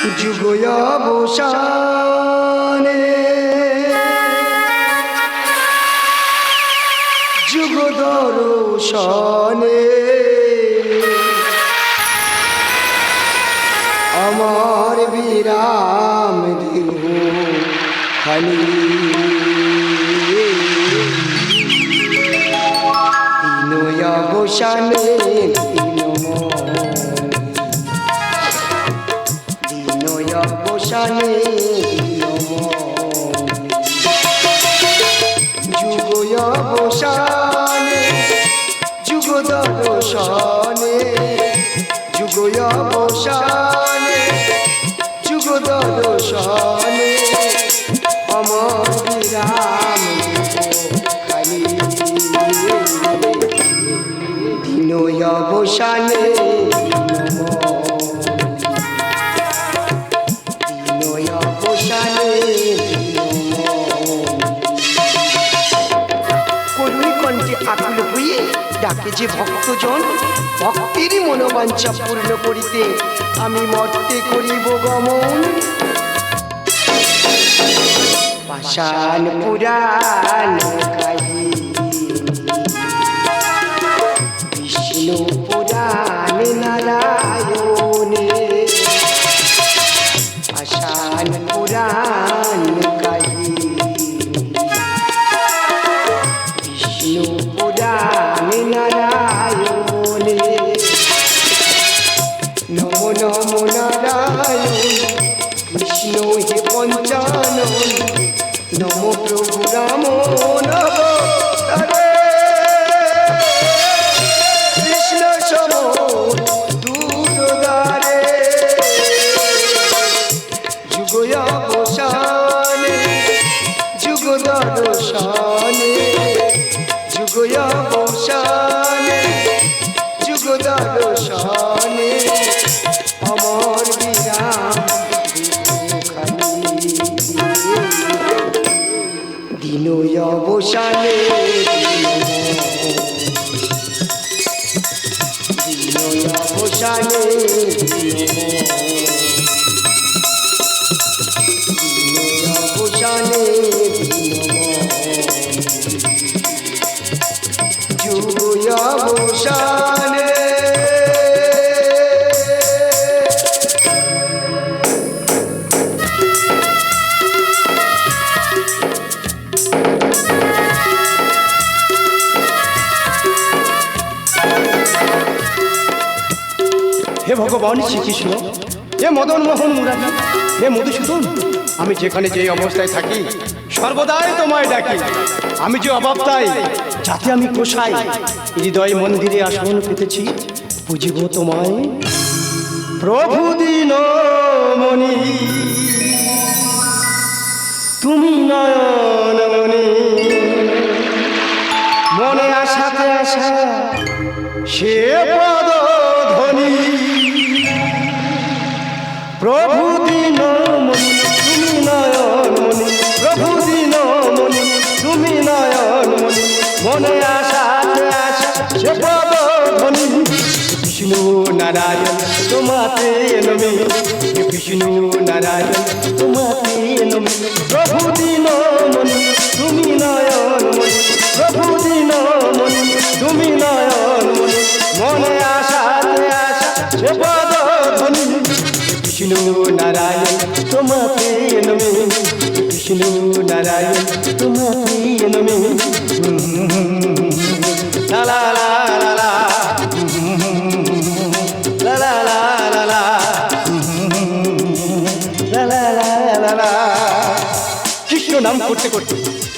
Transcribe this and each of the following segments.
যুগ অবসানে যুগ দর্শনে আমার বিরাম দিল খালি অবসানে দিন বসানে যুগয় বসানে যুগ দর্শনে যুগয় বসানে যুগ দর্শনে অমর বিরাম। খালি দিনয় বসানে ডাকে যে ভক্তজন ভক্তিরই মনোবাঞ্ছা পূর্ণ করিতে আমি মর্তে করিব গমন। পাষাণ পুরাণ বিষ্ণু পুরাণ নারায়ণে যুগদানশানে যুগয়াবশানে যুগদানশানে অমর বিরাম দিনয়াবশানে দিনয়াবশানে দিনয়াবশানে হে ভগবান শ্রীকৃষ্ণ, হে মদন মোহন মুরারি, হে মধুসূদন, আমি যেখানে যে অবস্থায় থাকি, সর্বদাই তোমায় ডাকি। আমি যে অভাবতাই যাতে আমি পোষাই হৃদয় মন্দিরে আসন পেতেছি, বুঝিব তোমায়। প্রভু দিন মণি, তুমি নয়ন মণি। মনে আসাতে আসা, সে নারায়ণ, তোমাতে নমি বিষ্ণু নারায়ণ, তোমাতে নমি প্রভু দিন মনি, তুমি নয়ন মনি। প্রভু দিন মনি, তুমি নয়ন মনি। মনে আশা বিষ্ণু নারায়ণ, তোমাতে নমি বিষ্ণু নারায়ণ, তোমাতে নমি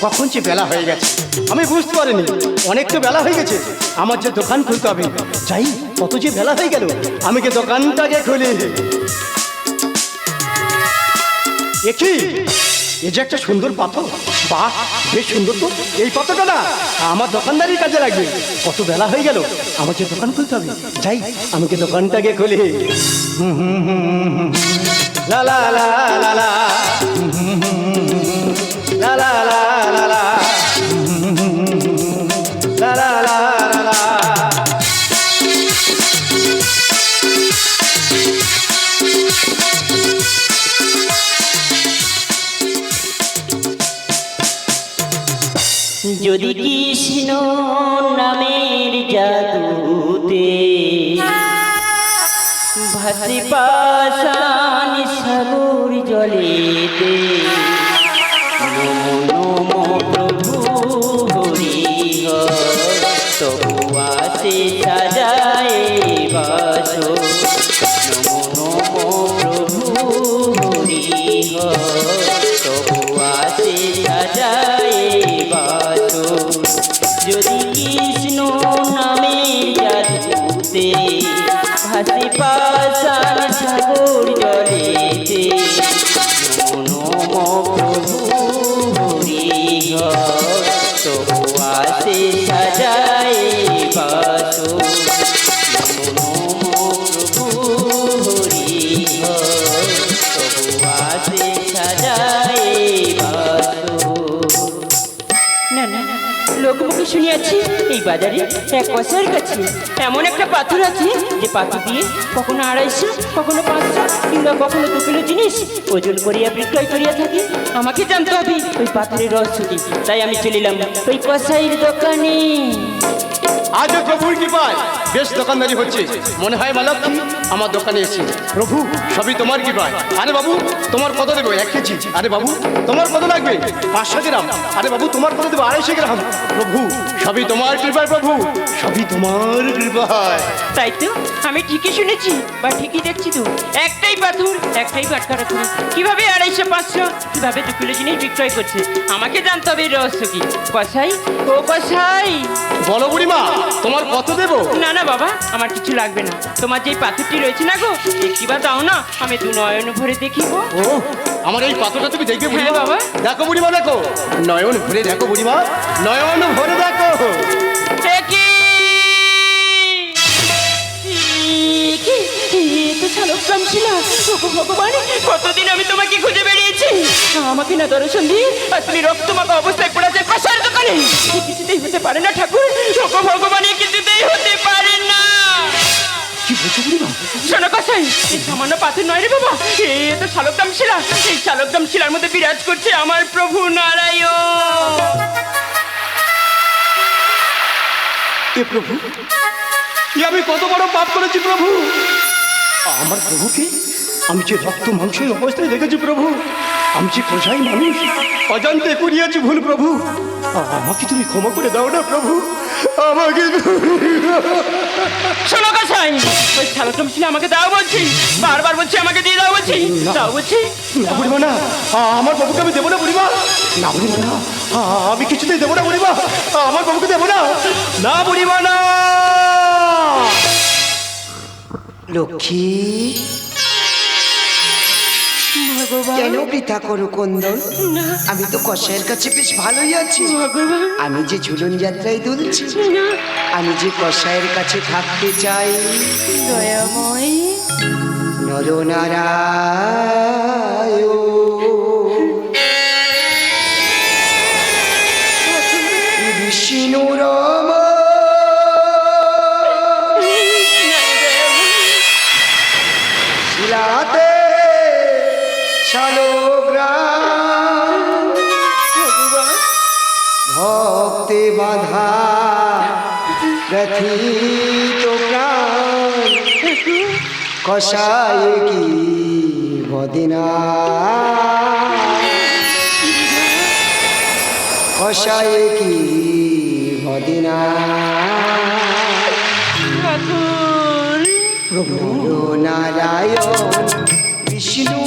কখন যে বেলা হয়ে গেছে? আমি বুঝতে পারিনি। অনেক তো বেলা হয়ে গেছে। আমার যে দোকান খুলতে হবে। যাই, কত যে বেলা হয়ে গেল। আমি কি দোকানটাকে খুলি? একই এ যে একটা সুন্দর পাথর। বাহ, বেশ সুন্দর তো। এই পাথরটা না, আমার দোকানদারির কাজে লাগবে। কত বেলা হয়ে গেল। আমার যে দোকান খুলতে হবে। যাই, আমি কি দোকানটাকে খুলি। লা লা লা লা লা। যদি কৃষ্ণ নামের জাদুতে ভাসি পাশা এই বাজারে এক কষার কাছে এমন একটা পাথর আছে যে পাথর দিয়ে কখনো আড়াইশো, কখনো পাঁচশো কিংবা কখনো দু কিলো জিনিস ওজন করিয়া বিক্রয় করিয়া থাকি। আমাকে জানতে হবে ওই পাথরের রহস্য কি? তাই আমি চলিলাম ওই কষাইয়ের দোকানে। আজ প্রভুর কৃপায় বেশ দোকানদারি হচ্ছে। মনে হয় মা লক্ষ্মী আমার দোকানে এসে প্রভু, সবই তোমার কৃপায়। আরে বাবু, তোমার কত দেবো? এক কেজি। আরে বাবু, তোমার কত লাগবে? পাঁচশো গ্রাম। আরে বাবু, তোমার কত দেবো? আড়াইশো গ্রাম। প্রভু, সবই তোমার কৃপায় প্রভু। সবই তোমার কৃপায়। তাই তো? আমি ঠিকই শুনেছি বা ঠিকই দেখছি তো। একটাই পাথর একটাই পাটকারা করে কীভাবে আড়াইশো পাঁচশো কীভাবে দু কিলো জিনিস বিক্রয় করছে? আমাকে জানতে হবে রহস্য কি? কষাই ও কষাই বলো বুড়িমা তোমার কত দেবো? না না বাবা আমার কিছু লাগবে না। তোমার যে পাথরটি রয়েছে না গো একটিবার দাও না আমি দু নয়ন ভরে দেখিব। ও আমার এই পাথরটা তুমি দেখবে বুড়িমা হ্যাঁ, বাবা। দেখো বুড়িমা দেখো। নয়ন ভরে দেখো বুড়িমা। নয়ন ভরে ভগবান কতদিন আমি তোমাকে খুঁজে বেরিয়েছি? আমাকে না দর্শন দিয়ে আর তুমি রক্তমাখা অবস্থায় পড়ে যায় দোকানে? কিছুতেই হতে পারে না ঠাকুর। ওগো ভগবান কিছুতেই হতে পারে না। শোনো এই সামান্য পাথর নয় রে বাবা। এ তো শালগ্রাম শিলা এই শালগ্রাম শিলার মধ্যে বিরাজ করছে আমার প্রভু নারায়ণ। এ প্রভু আমি কত বড় পাপ করেছি প্রভু। আমার প্রভুকে আমি যে রক্ত মাংসের অবস্থায় দেখেছি প্রভু আমি যে কোথায় মানুষ অজান্তে করিয়াছি ভুল প্রভু। আমাকে তুমি ক্ষমা করে দাও না প্রভু আমাকে শোনো কসাই ওই শালগ্রাম শিলা আমাকে দাও বলছি বারবার বলছি আমাকে দিয়ে দাও বলছি দাও বলছি। না বুড়িমা না আমার বাবুকে আমি দেবো না বুড়িমা। না বুড়িমা না আমি কিছুতেই দেবো না বুড়িমা। আমার বাবুকে দেবো না। না বুড়িমা না। লক্ষ্মী। কেন বৃথা করো কন্দন? আমি তো কষাইয়ের কাছে বেশ ভালোই আছি। আমি যে ঝুলন যাত্রায় দুলছি আমি যে কষাইয়ের কাছে থাকতে চাই। দয়াময়। নরনারায়ণ। ব্যথিত প্রাণ। কষায় কি বদিনা কষায় কি বদিনা প্রভু নারায়ণ বিষ্ণু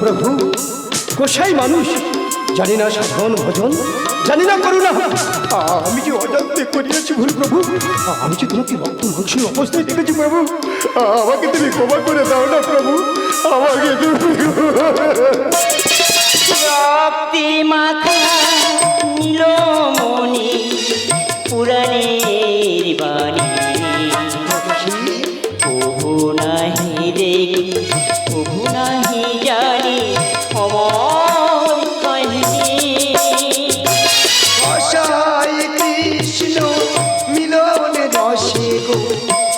প্রভু কোষাই মানুষ, জানি না সাধন ভজন, জানি না করুণা। আমি যে অজান্তে করিয়াছি ভুল প্রভু, আমি যে তোমাকে রক্ত মাংসের অবস্থায় দেখেছি প্রভু, আমাকে তুমি ক্ষমা করে দাও না প্রভু, আমাকে তুমি পদ্মে মাথা নীলমণি, পুরাণের বাড়ি প্রভু নাহি দেখি, প্রভু নাহি জানি, অমর কহিনী। ভাষায় কৃষ্ণ মিলন রসে গো,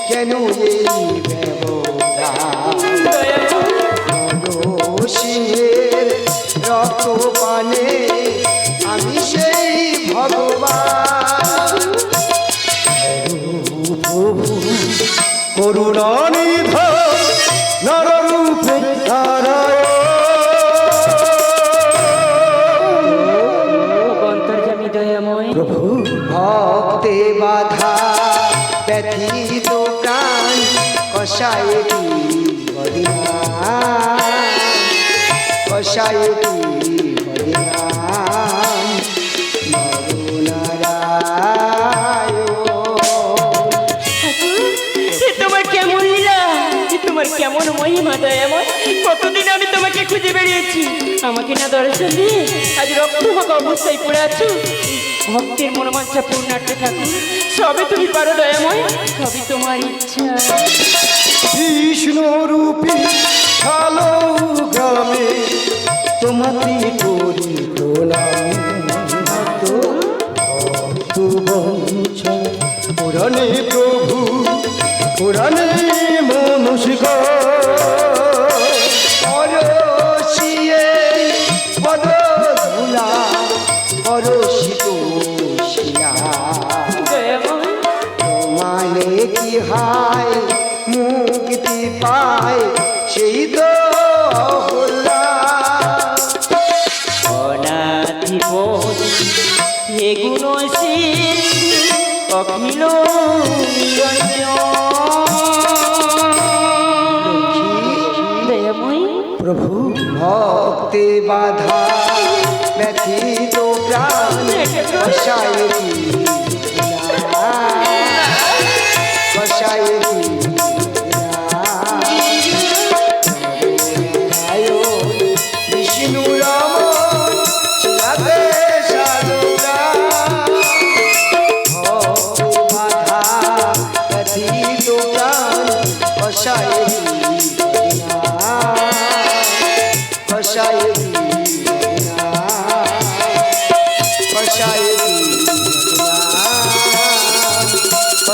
কেন এই কেমন লীলা এ তোমার কেমন মহিমা দয়াময়? কতদিন আমি তোমাকে খুঁজে বেরিয়েছি আমাকে না দর্শন আজ রক্তমক অবস্থায় পড়ে আছো? ভক্তের মনোবাঞ্ছা পূর্ণার্থে থাকুন সবে তুমি পারো দয়াময়। সবই তোমার ইচ্ছা। কৃষ্ণ রূপী গ্রামে। তোমাতে করি প্রণাম। পুরাণে প্রভু পুরাণে ভক্তে বাধা ব্যথিত প্রাণ কষায় কি কষায়